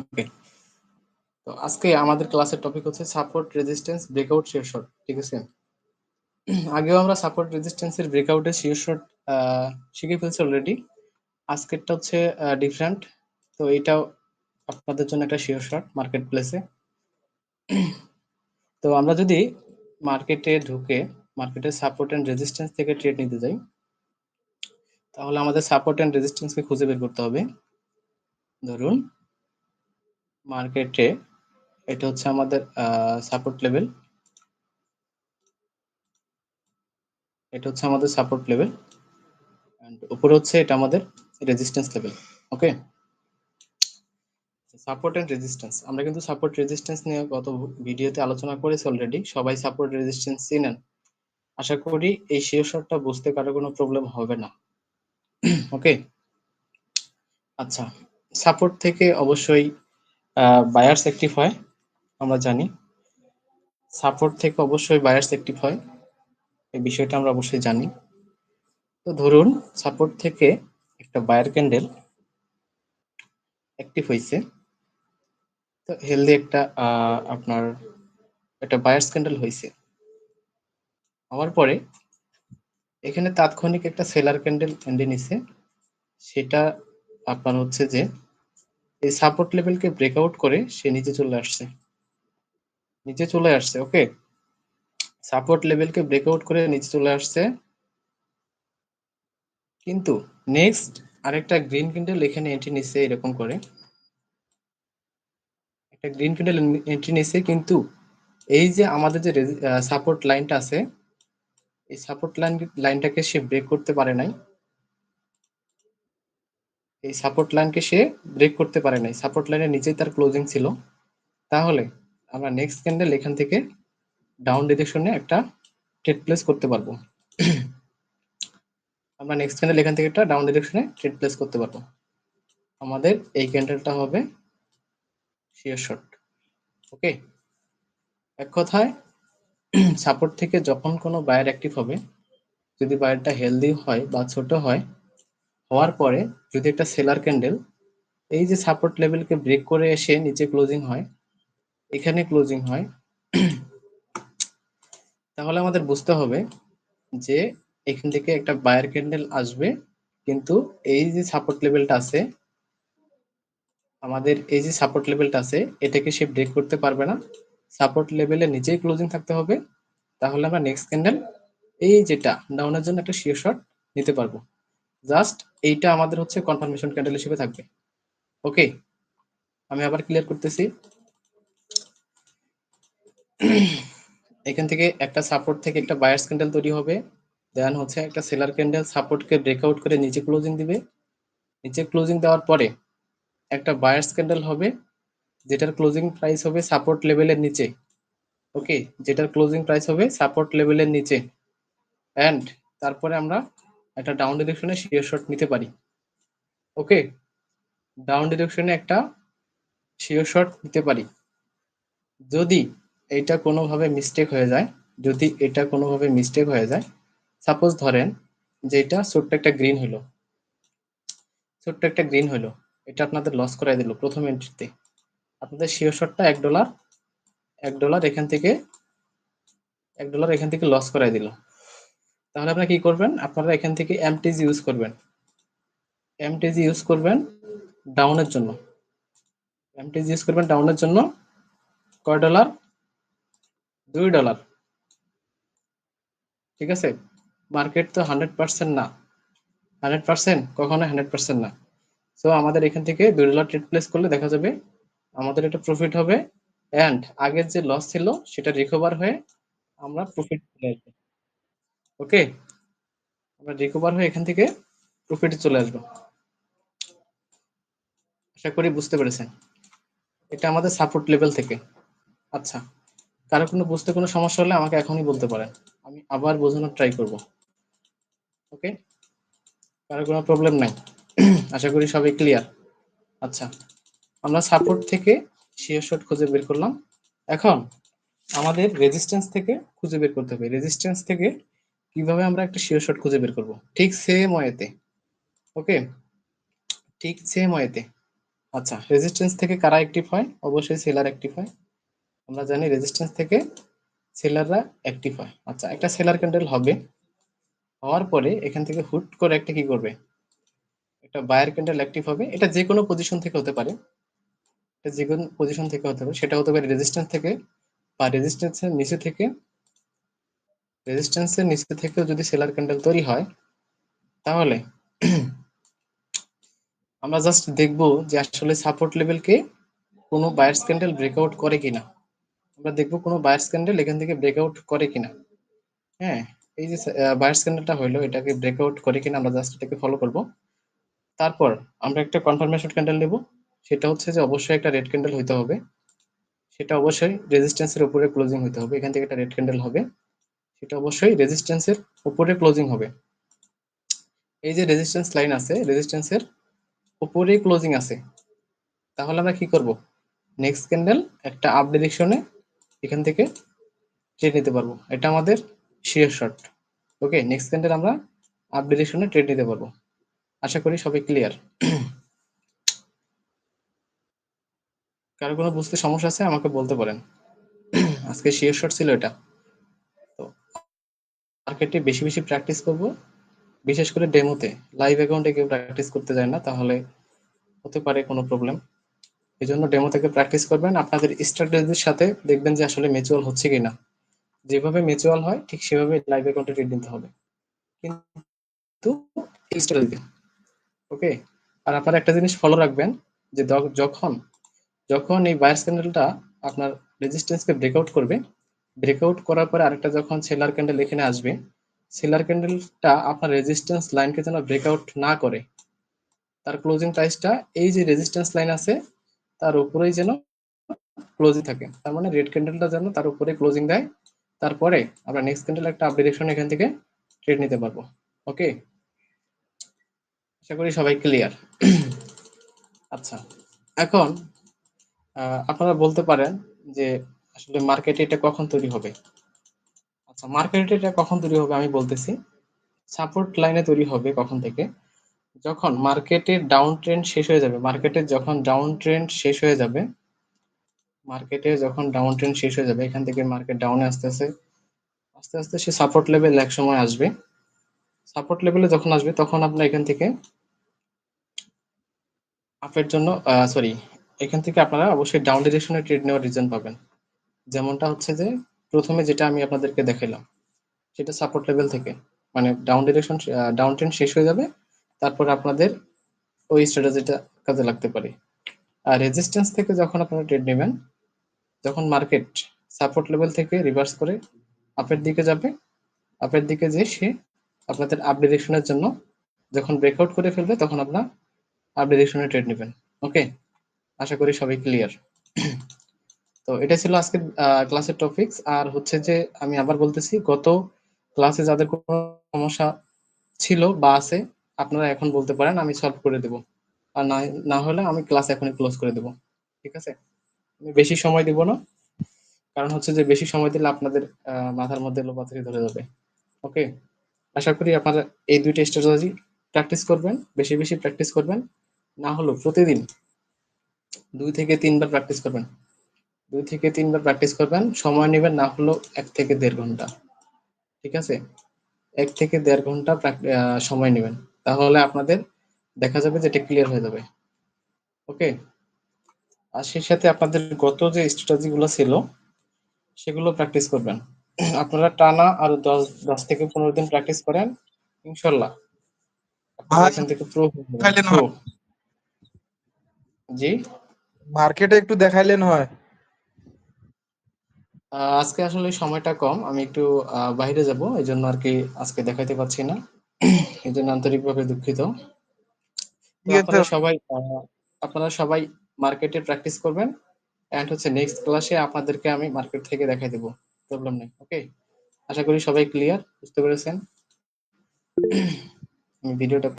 ওকে তো আজকে আমাদের ক্লাসের টপিক হচ্ছে support resistance breakout sure shot ঠিক আছে? আগেও আমরা সাপোর্ট রেজিস্ট্যান্সের ব্রেকআউটের শিয়ার শর্ট শিখে ফেলছি অলরেডি আজকেরটা হচ্ছে ডিফারেন্ট তো এটাও আপনাদের জন্য একটা শিওর শর্ট মার্কেট প্লেসে তো আমরা যদি মার্কেটে ঢুকে মার্কেটের সাপোর্ট অ্যান্ড রেজিস্ট্যান্স থেকে ট্রেড নিতে যাই, তাহলে আমাদের সাপোর্ট অ্যান্ড রেজিস্ট্যান্সকে খুঁজে বের করতে হবে। ধরুন মার্কেটে, এটা হচ্ছে আমাদের সাপোর্ট লেভেল এটা হচ্ছে আমাদের সাপোর্ট লেভেল অ্যান্ড উপরে হচ্ছে এটা আমাদের resistance level okay support and resistance আমরা কিন্তু সাপোর্ট রেজিস্ট্যান্স নিয়ে গত ভিডিওতে আলোচনা করেছি অলরেডি সবাই সাপোর্ট রেজিস্ট্যান্স চিনেন আশা করি এই শেয়ার শর্টটা বুঝতে কারও কোনো প্রবলেম হবে না। ওকে আচ্ছা। সাপোর্ট থেকে অবশ্যই বায়ার্স অ্যাক্টিভ হয়, আমরা জানি। সাপোর্ট থেকে অবশ্যই বায়ার্স অ্যাক্টিভ হয়, এই বিষয়টা আমরা অবশ্যই জানি। তো ধরুন সাপোর্ট থেকে একটা বায়ার ক্যান্ডেল অ্যাক্টিভ হয়েছে তো হেলদি একটা আপনার একটা বায়ার্স ক্যান্ডেল হয়েছে হওয়ার পরে এখানে তাৎক্ষণিক একটা সেলার ক্যান্ডেল এন্ডে নিছে। সেটা আপনার হচ্ছে যে এই সাপোর্ট লেভেলকে ব্রেকআউট করে সে নিচে চলে আসছে। নিচে চলে আসছে ওকে সাপোর্ট লেভেলকে ব্রেকআউট করে নিচে চলে আসছে। কিন্তু নেক্সট আরেকটা গ্রিন ক্যান্ডেল এখানে এন্ট্রি নিচ্ছে এরকম করে। একটা গ্রিন ক্যান্ডেল এন্ট্রি নিচ্ছে কিন্তু এই যে আমাদের যে সাপোর্ট লাইনটা আছে, এই সাপোর্ট লাইন লাইনটাকে সে ব্রেক করতে পারে নাই। এই সাপোর্ট লাইনকে সে ব্রেক করতে পারে নাই। সাপোর্ট লাইনের নিচেই তার ক্লোজিং ছিল। তাহলে আমরা নেক্সট ক্যান্ডেল এখান থেকে ডাউন ডিরেকশনে একটা ট্রেড প্লেস করতে পারব। আমরা নেক্সট ক্যান্ডেল এখান থেকে একটা ডাউন ডিরেকশনে ট্রেড প্লেস করতে পারব। আমাদের এই ক্যান্ডেলটা হবে শিয়ার শর্ট ওকে এক কথায় সাপোর্ট থেকে যখন কোনো বায়ার অ্যাক্টিভ হবে, যদি বায়ারটা হেলদি হয় বা ছোট হয় হওয়ার পরে যদি একটা সেলার ক্যান্ডেল, এই যে সাপোর্ট লেভেলকে ব্রেক করে এসে নিচে ক্লোজিং হয়, এখানে ক্লোজিং হয়, তাহলে আমাদের বুঝতে হবে যে এখান থেকে একটা বায়ার ক্যান্ডেল আসবে, কিন্তু এই যে সাপোর্ট লেভেলটা আছে, আমাদের এই যে সাপোর্ট লেভেলটা আছে, এটাকে সে ব্রেক করতে পারবে না। সাপোর্ট লেভেলের নিচেই ক্লোজিং থাকতে হবে, তাহলে আমরা নেক্সট ক্যান্ডেল এই যেটা ডাউনের জন্য একটা শিওর শট নিতে পারব। জাস্ট এইটা আমাদের হচ্ছে কনফার্মেশন ক্যান্ডেল হিসেবে থাকবে। ওকে আমি আবার ক্লিয়ার করতেছি। এখান থেকে একটা সাপোর্ট থেকে একটা বায়ার্স ক্যান্ডেল তৈরি হবে। দেন হচ্ছে একটা সেলার ক্যান্ডেল সাপোর্টকে ব্রেকআউট করে নিচে ক্লোজিং দিবে। নিচে ক্লোজিং দেওয়ার পরে একটা বায়ার্স ক্যান্ডেল হবে, যেটার ক্লোজিং প্রাইস হবে সাপোর্ট লেভেলের নিচে। ওকে যেটার ক্লোজিং প্রাইস হবে সাপোর্ট লেভেলের নিচে। অ্যান্ড তারপরে আমরা একটা ডাউন ডিরেকশনে শেয়ার শট নিতে পারি। ওকে ডাউন ডিরেকশনে একটা শেয়ার শট নিতে পারি। যদি এটা কোনোভাবে মিস্টেক হয়ে যায়, যদি এটা কোনোভাবে মিস্টেক হয়ে যায় সাপোজ ধরেন যে এটা ছোট্ট একটা গ্রিন হলো। ছোট্ট একটা গ্রিন হলো। এটা আপনাদের লস করাই দিল প্রথম এন্ট্রিতে আপনাদের শিওর শটটা এক ডলার এক ডলার এখান থেকে, এক ডলার এখান থেকে লস করাই দিল। তাহলে আপনারা কি করবেন? আপনারা এখান থেকে এমটিজি ইউজ করবেন। এমটিজি ইউজ করবেন ডাউনের জন্য। এমটিজি ইউজ করবেন ডাউনের জন্য কয় ডলার দুই ডলার ঠিক আছে? মার্কেট তো হান্ড্রেড পার্সেন্ট না। হান্ড্রেড পার্সেন্ট কখনো হান্ড্রেড পার্সেন্ট না। সো আমাদের এখান থেকে দুই ডলার ট্রেড প্লেস করলে দেখা যাবে আমাদের এটা প্রফিট হবে। অ্যান্ড আগের যে লস ছিল, সেটা রিকভার হয়ে আমরা প্রফিট চলে আসব। ওকে? আমরা রিকভার হয়ে এখান থেকে প্রফিটে চলে আসব। আশা করি বুঝতে পেরেছেন। এটা আমাদের সাপোর্ট লেভেল থেকে। আচ্ছা কারও কোনো বুঝতে কোনো সমস্যা হলে আমাকে এখনই বলতে পারেন। আমি আবার বোঝানোর ট্রাই করব। ওকে? কারও কোনো প্রবলেম নাই। আশা করি সবাই ক্লিয়ার আচ্ছা আমরা সাপোর্ট থেকে শেয়ার শট খুঁজে বের করলাম। এখন আমাদের রেজিস্ট্যান্স থেকে খুঁজে বের করতে হবে। রেজিস্ট্যান্স থেকে কীভাবে আমরা একটা শিওর শট খুঁজে বের করব? ঠিক সেম ওয়েতে ওকে ঠিক সেম ওয়েতে আচ্ছা রেজিস্ট্যান্স থেকে কারা অ্যাক্টিভ হয়? অবশ্যই সেলার অ্যাক্টিভ হয়। আমরা জানি রেজিস্ট্যান্স থেকে সেলাররা অ্যাক্টিভ হয়। আচ্ছা একটা সেলার ক্যান্ডেল হবে। হওয়ার পরে এখান থেকে হুট করে একটা কি করবে? একটা বায়ার ক্যান্ডেল অ্যাক্টিভ হবে। এটা যে কোনো পজিশন থেকে হতে পারে। এটা যে কোনো পজিশন থেকে হতে পারে। সেটা হতে পারে রেজিস্ট্যান্স থেকে বা রেজিস্ট্যান্সের নিচে থেকে রেজিস্ট্যান্সের নিচে থেকেও যদি সেলার ক্যান্ডেল তৈরি হয়, তাহলে আমরা জাস্ট দেখব যে আসলে সাপোর্ট লেভেলকে কোনো বায়ার্স ক্যান্ডেল ব্রেকআউট করে কিনা। আমরা দেখব কোনো বায়ার্স ক্যান্ডেল এখান থেকে ব্রেকআউট করে কিনা। হ্যাঁ এই যে বায়ার্স ক্যান্ডেলটা হইল, এটাকে ব্রেকআউট করে কিনা আমরা জাস্ট এটাকে ফলো করব। তারপর আমরা একটা কনফার্মেশন ক্যান্ডেল নেব, সেটা হচ্ছে যে অবশ্যই একটা রেড ক্যান্ডেল হইতে হবে। সেটা অবশ্যই রেজিস্ট্যান্সের উপরে ক্লোজিং হইতে হবে, এখান থেকে একটা রেড ক্যান্ডেল হবে। সেটা অবশ্যই রেজিস্ট্যান্সের উপরে ক্লোজিং হবে। এই যে রেজিস্ট্যান্স লাইন আছে রেজিস্ট্যান্সের উপরে ক্লোজিং আছে। তাহলে আমরা কি করব? নেক্সট ক্যান্ডেল একটা আপ ডিরেকশনে এখান থেকে ট্রেড নিতে পারব। এটা আমাদের sure shot okay next candle আমরা আপ ডিরেকশনে ট্রেড নিতে পারব। আশা করি সবাই ক্লিয়ার কারও কোনো বুঝতে সমস্যা আছে আমাকে বলতে পারেন। আজকে শিয়ার শর্ট ছিল এটা। মার্কেটে বেশি বেশি প্র্যাকটিস করব। বিশেষ করে ডেমোতে লাইভ অ্যাকাউন্টে কেউ প্র্যাকটিস করতে যায় না, তাহলে হতে পারে কোনো প্রবলেম এই জন্য ডেমো থেকে প্র্যাকটিস করবেন। আপনাদের স্ট্র্যাটেজির সাথে দেখবেন যে আসলে মিউচুয়াল হচ্ছে কিনা। যেভাবে মিউচুয়াল হয়, ঠিক সেভাবে লাইভ অ্যাকাউন্টে ট্রেড নিতে হবে। কিন্তু ওকে? আর আপনারা একটা জিনিস ফলো রাখবেন, যে যখন যখন এই বায়ার্স ক্যান্ডেলটা আপনার রেজিস্ট্যান্সকে ব্রেকআউট করবে ব্রেকআউট করার পরে আরেকটা যখন সেলার ক্যান্ডেল এখানে আসবে সেলার ক্যান্ডেলটা আপনার রেজিস্ট্যান্স লাইনকে যেন ব্রেকআউট না করে। তার ক্লোজিং প্রাইসটা এই যে রেজিস্ট্যান্স লাইন আছে, তার উপরেই যেন ক্লোজিং থাকে। তার মানে রেড ক্যান্ডেলটা যেন তার উপরে ক্লোজিং দেয়। তারপরে আমরা নেক্সট ক্যান্ডেল একটা আপ ডিরেকশন এখান থেকে ট্রেড নিতে পারব। ওকে আশা করি সবাই ক্লিয়ার আচ্ছা এখন আপনারা বলতে পারেন যে আসলে মার্কেটে এটা কখন তৈরি হবে? আচ্ছা মার্কেটে এটা কখন তৈরি হবে আমি বলতেছি। সাপোর্ট লাইনে তৈরি হবে কখন থেকে? যখন মার্কেটের ডাউন ট্রেন্ড শেষ হয়ে যাবে মার্কেটের যখন ডাউন ট্রেন্ড শেষ হয়ে যাবে মার্কেটে যখন ডাউন ট্রেন্ড শেষ হয়ে যাবে, এখান থেকে মার্কেট ডাউনে আস্তে আস্তে আস্তে আস্তে সে সাপোর্ট লেভেল এক সময় আসবে। সাপোর্ট লেভেলে যখন আসবে, তখন আপনার এখান থেকে আপের জন্য সরি এখান থেকে আপনারা অবশ্যই ডাউন ডিরেকশনে ট্রেড নেওয়ার রিজন পাবেন। যেমনটা হচ্ছে যে প্রথমে যেটা আমি আপনাদেরকে দেখাইলাম, সেটা সাপোর্ট লেভেল থেকে মানে ডাউন ডিরেকশন ডাউন ট্রেন্ড শেষ হয়ে যাবে, তারপর আপনাদের ওই স্ট্র্যাটেজিটা কাজে লাগতে পারে। আর রেজিস্ট্যান্স থেকে যখন আপনারা ট্রেড নেবেন, যখন মার্কেট সাপোর্ট লেভেল থেকে রিভার্স করে আপের দিকে যাবে আপের দিকে যে সে আপনাদের আপ ডিরেকশনের জন্য যখন ব্রেকআউট করে ফেলবে, তখন আপনার আপ ডিরেকশনে ট্রেড নেবেন। ওকে আশা করি সবাই ক্লিয়ার তো এটা ছিল আজকের ক্লাসের টপিকস আর হচ্ছে যে আমি আবার বলতেছি, গত ক্লাসে যাদের কোনো সমস্যা ছিল বা আছে, আপনারা এখন বলতে পারেন, আমি সলভ করে দেব। আর না না হলে আমি ক্লাস এখনই ক্লোজ করে দেব। ঠিক আছে? আমি বেশি সময় দিব না। কারণ হচ্ছে যে বেশি সময় দিলে আপনাদের মাথার মধ্যে লোপাথারি ধরে যাবে। ওকে? আশা করি আপনারা এই দুইটা স্ট্র্যাটেজি প্র্যাকটিস করবেন, বেশি বেশি প্র্যাকটিস করবেন। না হলেও প্রতিদিন দুই থেকে তিনবার প্র্যাকটিস করবেন। দুই থেকে তিনবার প্র্যাকটিস করবেন। সময় নেবেন না হলেও এক থেকে দেড় ঘণ্টা। ঠিক আছে? এক থেকে দেড় ঘণ্টা সময় নেবেন। তাহলে আপনাদের দেখা যাবে যে এটা ক্লিয়ার হয়ে যাবে। ওকে? আর সেই সাথে আপনাদের গত যে স্ট্র্যাটেজি গুলো ছিল সেগুলো প্র্যাকটিস করবেন। আপনারা টানা আরও দশ দশ থেকে পনেরো দিন প্র্যাকটিস করেন ইনশাল্লাহ। এখান থেকে প্রো জি? মার্কেটে একটু দেখাইলেন হয়। আজকে আসলে সময়টা কম আমি একটু বাইরে যাব এই জন্য আর কি আজকে দেখাইতে পারছি না। এই জন্য আন্তরিকভাবে দুঃখিত। আপনারা সবাই আপনারা সবাই মার্কেটে প্র্যাকটিস করবেন এন্ড হচ্ছে নেক্সট ক্লাসে আপনাদেরকে আমি মার্কেট থেকে দেখাই দেবো। প্রবলেম নেই ওকে আশা করি সবাই ক্লিয়ার বুঝতে পেরেছেন? আমি ভিডিওটা